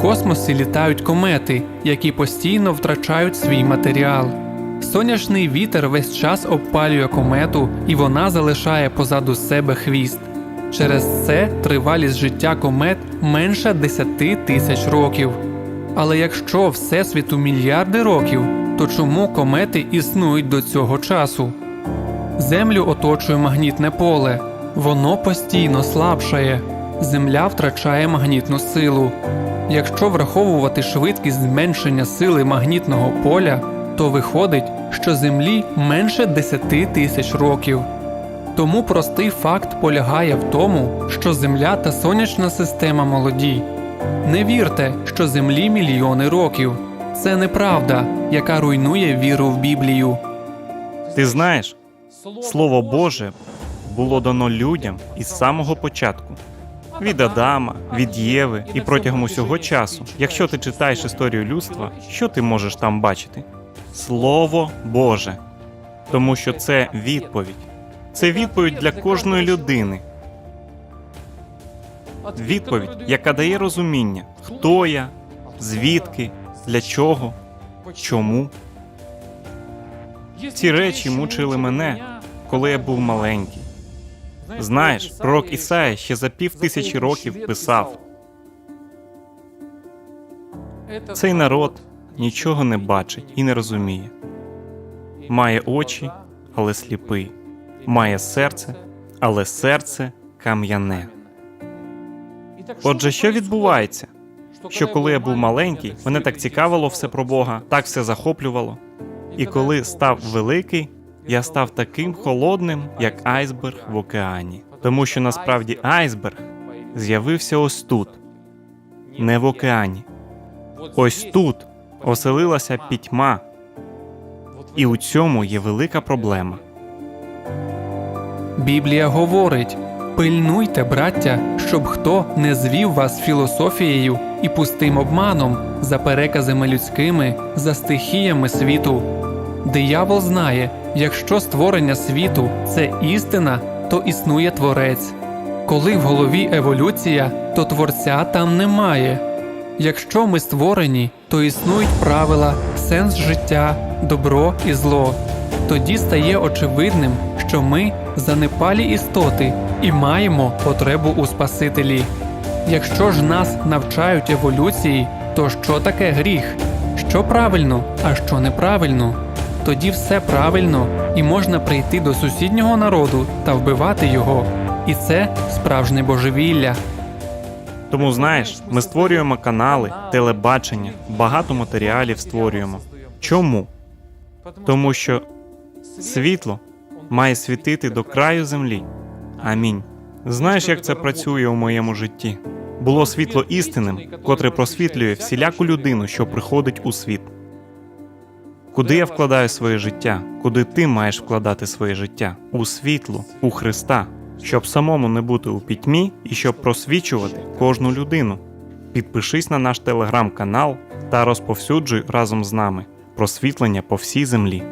Космосі літають комети, які постійно втрачають свій матеріал. Сонячний вітер весь час обпалює комету, і вона залишає позаду себе хвіст. Через це тривалість життя комет менша 10 тисяч років. Але якщо Всесвіту мільярди років, то чому комети існують до цього часу? Землю оточує магнітне поле. Воно постійно слабшає. Земля втрачає магнітну силу. Якщо враховувати швидкість зменшення сили магнітного поля, то виходить, що Землі менше 10 тисяч років. Тому простий факт полягає в тому, що Земля та сонячна система молоді. Не вірте, що Землі мільйони років. Це неправда, яка руйнує віру в Біблію. Ти знаєш, Слово Боже було дано людям із самого початку. Від Адама, від Єви і протягом усього часу. Якщо ти читаєш історію людства, що ти можеш там бачити? Слово Боже. Тому що це відповідь. Це відповідь для кожної людини. Відповідь, яка дає розуміння, хто я, звідки, для чого, чому. Ці речі мучили мене, коли я був маленький. Знаєш, пророк Ісая ще за пів тисячі років писав: цей народ нічого не бачить і не розуміє. Має очі, але сліпий, має серце, але серце кам'яне. Отже, що відбувається? Що коли я був маленький, мене так цікавило все про Бога, так все захоплювало. І коли став великий, я став таким холодним, як айсберг в океані. Тому що насправді айсберг з'явився ось тут, не в океані. Ось тут оселилася пітьма, і у цьому є велика проблема. Біблія говорить: пильнуйте, браття, щоб хто не звів вас філософією і пустим обманом за переказами людськими, за стихіями світу. Диявол знає, якщо створення світу це істина, то існує творець. Коли в голові еволюція, то творця там немає. Якщо ми створені, то існують правила, сенс життя, добро і зло. Тоді стає очевидним, що ми занепалі істоти і маємо потребу у Спасителі. Якщо ж нас навчають еволюції, то що таке гріх? Що правильно, а що неправильно? Тоді все правильно і можна прийти до сусіднього народу та вбивати його. І це справжнє божевілля. Тому знаєш, ми створюємо канали, телебачення, багато матеріалів створюємо. Чому? Тому що світло має світити до краю землі. Амінь. Знаєш, як це працює у моєму житті? Було світло істинним, котре просвітлює всіляку людину, що приходить у світ. Куди я вкладаю своє життя? Куди ти маєш вкладати своє життя? У світло, у Христа, щоб самому не бути у пітьмі і щоб просвічувати кожну людину. Підпишись на наш телеграм-канал та розповсюджуй разом з нами просвітлення по всій землі.